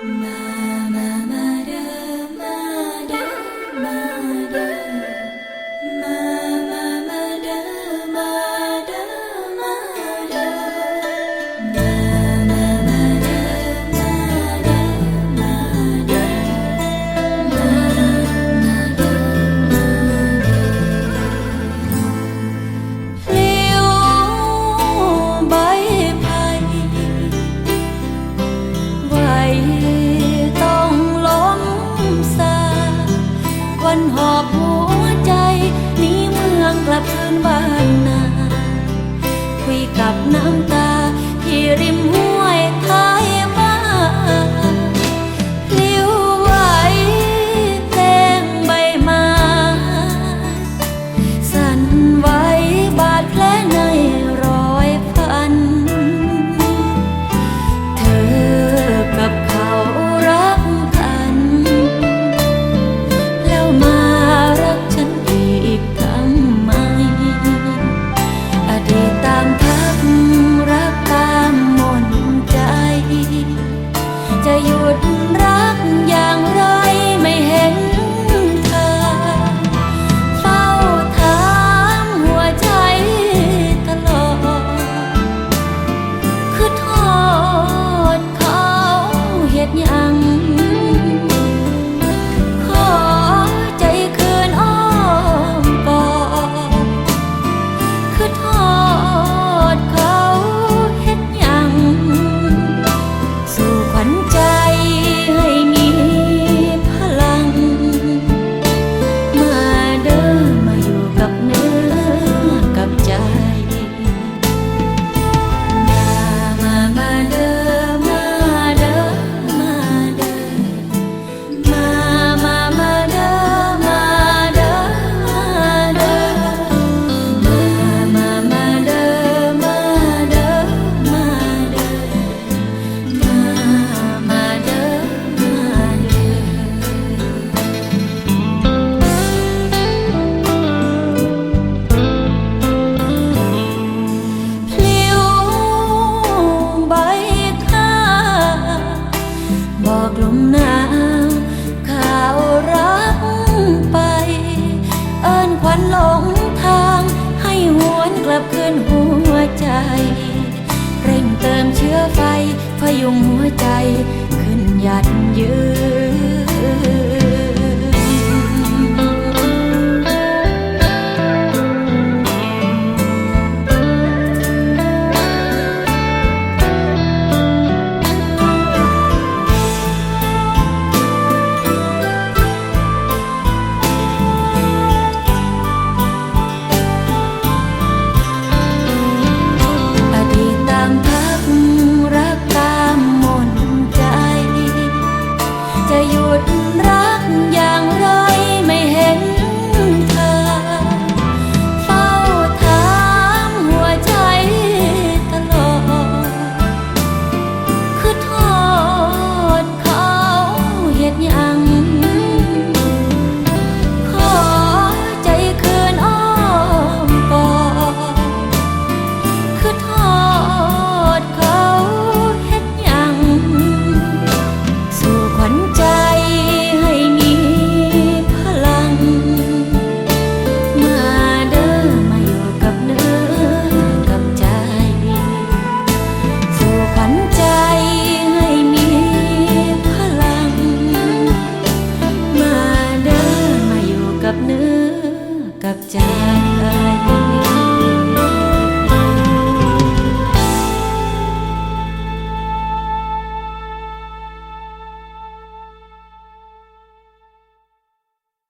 My บอกลมหนาวข่าวรักไป เอิ้นขวันหลงทางให้หวนกลับคืนหัวใจ เร่งเติมเชื้อไฟพยุงหัวใจขึ้นหยัดยื กับใจ